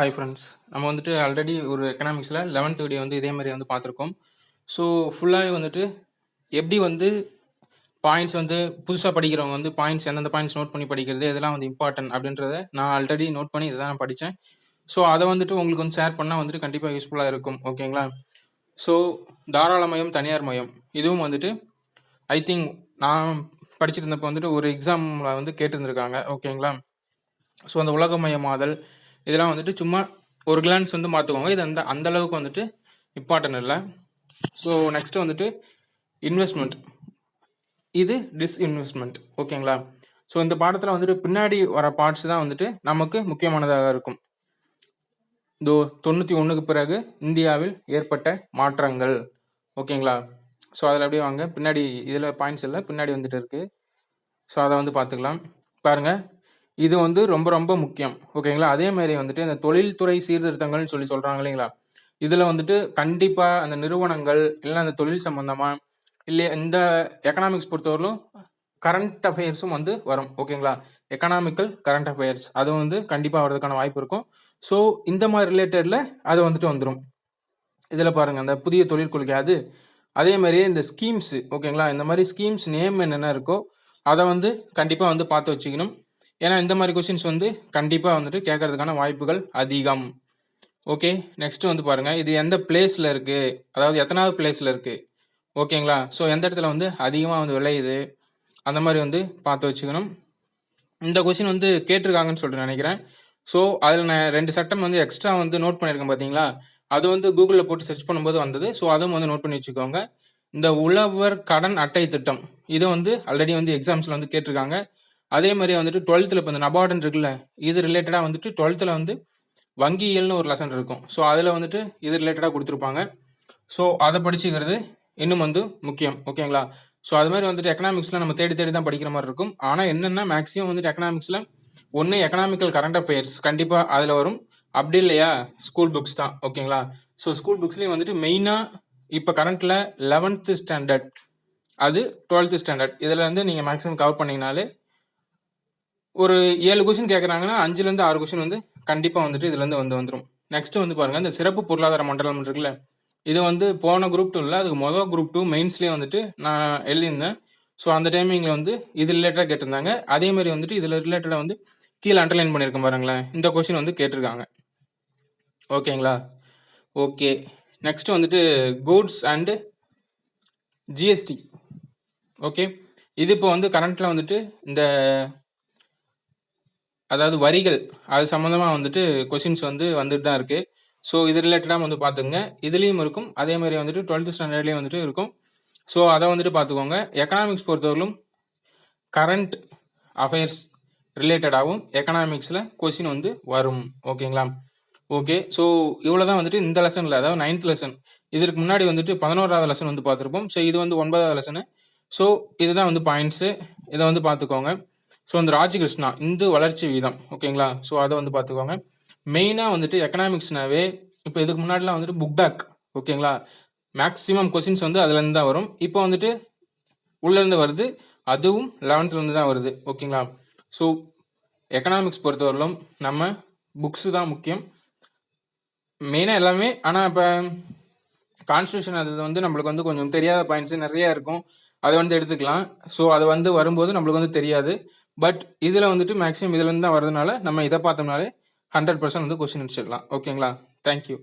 Hi friends நம்ம வந்துட்டு already ஒரு எக்கனாமிக்ஸில் லெவன்த் வீடியோ வந்து இதே மாதிரி வந்து பார்த்துருக்கோம். ஸோ ஃபுல்லாகவே வந்துட்டு எப்படி வந்து பாயிண்ட்ஸ் வந்து புதுசாக படிக்கிறவங்க வந்து பாயிண்ட்ஸ் எந்தெந்த பாயிண்ட்ஸ் நோட் பண்ணி படிக்கிறது இதெல்லாம் வந்து இம்பார்ட்டன்ட் அப்படின்றத நான் ஆல்ரெடி நோட் பண்ணி இதை தான் படித்தேன். ஸோ அதை வந்துட்டு உங்களுக்கு வந்து ஷேர் பண்ணால் வந்துட்டு கண்டிப்பாக யூஸ்ஃபுல்லாக இருக்கும். ஓகேங்களா ஸோ தாராளமயம் தனியார் மயம். இதுவும் வந்துட்டு ஐ திங்க் நான் படிச்சிருந்தப்போ வந்துட்டு ஒரு எக்ஸாமில் வந்து கேட்டிருந்துருக்காங்க. ஓகேங்களா ஸோ அந்த உலகமயமாதல் இதெல்லாம் வந்துட்டு சும்மா ஒரு கிளான்ஸ் வந்து பார்த்துக்கோங்க இது அந்த அந்த அளவுக்கு வந்துட்டு இம்பார்ட்டன்ட் இல்லை. ஸோ நெக்ஸ்ட் வந்துட்டு இன்வெஸ்ட்மெண்ட் இது டிஸ்இன்வெஸ்ட்மெண்ட் ஓகேங்களா ஸோ இந்த பாடத்தில் வந்துட்டு பின்னாடி வர பார்ட்ஸ் தான் வந்துட்டு நமக்கு முக்கியமானதாக இருக்கும். இதோ தொண்ணூற்றி ஒன்றுக்கு பிறகு இந்தியாவில் ஏற்பட்ட மாற்றங்கள். ஓகேங்களா ஸோ அதில் அப்படியே வாங்க. பின்னாடி இதில் பாயிண்ட்ஸ் இல்லை. பின்னாடி வந்துட்டு இருக்கு. ஸோ அதை வந்து பார்த்துக்கலாம். பாருங்கள் இது வந்து ரொம்ப ரொம்ப முக்கியம். ஓகேங்களா? அதே மாதிரி வந்துட்டு இந்த தொழில்துறை சீர்திருத்தங்கள்னு சொல்லி சொல்கிறாங்க இல்லைங்களா? இதில் வந்துட்டு கண்டிப்பாக அந்த நிறுவனங்கள் இல்லை அந்த தொழில் சம்பந்தமா இல்லை இந்த எக்கனாமிக்ஸ் பொறுத்தவரையிலும் கரண்ட் அஃபேர்ஸும் வந்து வரும். ஓகேங்களா? எக்கனாமிக்கல் கரண்ட் அஃபேர்ஸ் அது வந்து கண்டிப்பாக வர்றதுக்கான வாய்ப்பு இருக்கும். ஸோ இந்த மாதிரி ரிலேட்டடில் அது வந்துட்டு வந்துடும் இதில் பாருங்கள் அந்த புதிய தொழிற்கொள்கை அது. அதே மாதிரியே இந்த ஸ்கீம்ஸு ஓகேங்களா? இந்த மாதிரி ஸ்கீம்ஸ் நேம் என்னென்ன இருக்கோ அதை வந்து கண்டிப்பாக வந்து பார்த்து வச்சுக்கணும். ஏன்னா இந்த மாதிரி கொஸ்டின்ஸ் வந்து கண்டிப்பாக வந்துட்டு கேட்கறதுக்கான வாய்ப்புகள் அதிகம். ஓகே நெக்ஸ்ட் வந்து பாருங்கள் இது எந்த பிளேஸில் இருக்குது அதாவது எத்தனாவது பிளேஸில் இருக்குது ஓகேங்களா ஸோ எந்த இடத்துல வந்து அதிகமாக வந்து விளையுது? அந்த மாதிரி வந்து பார்த்து வச்சுக்கணும். இந்த கொஸ்டின் வந்து கேட்டிருக்காங்கன்னு சொல்லிட்டு நினைக்கிறேன். ஸோ அதில் நான் ரெண்டு சட்டம் வந்து எக்ஸ்ட்ரா வந்து நோட் பண்ணியிருக்கேன் பார்த்தீங்களா அது வந்து கூகுளில் போட்டு சர்ச் பண்ணும்போது வந்தது. ஸோ அதுவும் வந்து நோட் பண்ணி வச்சுக்கோங்க. இந்த உழவர் கடன் அட்டை திட்டம். இதை வந்து ஆல்ரெடி வந்து எக்ஸாம்ஸில் வந்து கேட்டிருக்காங்க. அதே மாதிரி வந்துட்டு டுவெல்த்தில் இப்போ இந்த நபார்டன் இருக்குல்ல இது ரிலேட்டடாக வந்துட்டு டுவெல்த்தில் வந்து வங்கியல்னு ஒரு லெசன் இருக்கும். ஸோ அதில் வந்துட்டு இது ரிலேட்டடாக கொடுத்துருப்பாங்க. ஸோ அதை படிச்சுக்கிறது இன்னும் வந்து முக்கியம். ஓகேங்களா ஸோ அது மாதிரி வந்துட்டு எக்கனாமிக்ஸில் நம்ம தேடி தேடி தான் படிக்கிற மாதிரி இருக்கும். ஆனால் என்னென்னா மேக்ஸிமம் வந்துட்டு எக்கனாமிக்ஸில் ஒன்று எக்கனாமிக்கல் கரண்ட் அஃபேர்ஸ் கண்டிப்பாக அதில் வரும் அப்படி இல்லையா? ஸ்கூல் புக்ஸ் தான். ஓகேங்களா ஸோ ஸ்கூல் புக்ஸ்லேயும் வந்துட்டு மெயினாக இப்போ கரண்ட்டில் லெவன்த்து ஸ்டாண்டர்ட் அது டுவெல்த்து ஸ்டாண்டர்ட் இதில் வந்து நீங்கள் மேக்ஸிமம் கவர் பண்ணீங்கனாலே ஒரு ஏழு கொஸ்டின் கேட்குறாங்கன்னா அஞ்சுலேருந்து ஆறு கொஸ்டின் வந்து கண்டிப்பாக வந்துட்டு இதுலேருந்து வந்து வந்துடும் நெக்ஸ்ட் வந்து பாருங்கள் இந்த சிறப்பு பொருளாதார மண்டலம் இருக்குல்ல இது வந்து போன குரூப் டூ இல்லை அதுக்கு மொதல் குரூப் டூ மெயின்ஸ்லேயே வந்துட்டு நான் எழுதியிருந்தேன். ஸோ அந்த டைமிங்கில் வந்து இது ரிலேட்டடாக கேட்டிருந்தாங்க. அதே மாதிரி வந்துட்டு இதில் ரிலேட்டடாக வந்து கீழே அண்டர்லைன் பண்ணியிருக்கேன் பாருங்களேன். இந்த கொஸ்டின் வந்து கேட்டிருக்காங்க. ஓகேங்களா ஓகே நெக்ஸ்ட் வந்துட்டு கூட்ஸ் அண்டு ஜிஎஸ்டி ஓகே இது இப்போ வந்து கரண்ட்டில் வந்துட்டு இந்த அதாவது வரிகள் அது சம்மந்தமாக வந்துட்டு கொஷின்ஸ் வந்து வந்துட்டு தான் இருக்குது ஸோ இது ரிலேட்டடாக வந்து பார்த்துங்க இதுலேயும் இருக்கும். அதே மாதிரி வந்துட்டு டுவெல்த் ஸ்டாண்டர்ட்லேயும் வந்துட்டு இருக்கும். ஸோ அதை வந்துட்டு பார்த்துக்கோங்க. எக்கனாமிக்ஸ் பொறுத்தவரையிலும் கரண்ட் அஃபேர்ஸ் ரிலேட்டடாகவும் எக்கனாமிக்ஸில் கொஷின் வந்து வரும். ஓகேங்களா ஓகே ஸோ இவ்வளோ தான் வந்துட்டு இந்த லெசனில் அதாவது நைன்த் லெசன் இதற்கு முன்னாடி வந்துட்டு பதினோராவது லெசன் வந்து பார்த்துருப்போம். ஸோ இது வந்து ஒன்பதாவது லெசனு ஸோ இதுதான் வந்து பாயிண்ட்ஸு இதை வந்து பார்த்துக்கோங்க. ஸோ அந்த ராஜகிருஷ்ணா இந்து வளர்ச்சி வீதம் ஓகேங்களா ஸோ அதை வந்து பார்த்துக்கோங்க. மெயினாக வந்துட்டு எக்கனாமிக்ஸ்னாவே இப்போ இதுக்கு முன்னாடிலாம் வந்துட்டு புக் பேக் ஓகேங்களா மேக்ஸிமம் கொஸ்டின்ஸ் வந்து அதுலேருந்து தான் வரும். இப்போ வந்துட்டு உள்ளேருந்து வருது அதுவும் லெவன்த்துலேருந்து தான் வருது ஓகேங்களா ஸோ எக்கனாமிக்ஸ் பொறுத்தவரையிலும் நம்ம புக்ஸு தான் முக்கியம். மெயினாக எல்லாமே ஆனால் இப்போ கான்ஸ்டியூஷன் அது வந்து நம்மளுக்கு வந்து கொஞ்சம் தெரியாத பாயிண்ட்ஸ் நிறையா இருக்கும். அதை வந்து எடுத்துக்கலாம். ஸோ அது வந்து வரும்போது நம்மளுக்கு வந்து தெரியாது. பட் இதில் வந்துட்டு மேக்ஸிமம் இதுலேருந்து தான் வரதுனால நம்ம இதை பார்த்தோம்னாலே ஹண்ட்ரட் பர்சன்ட் வந்து கொஸ்டின் அடிச்சிடலாம். ஓகேங்களா தேங்க்யூ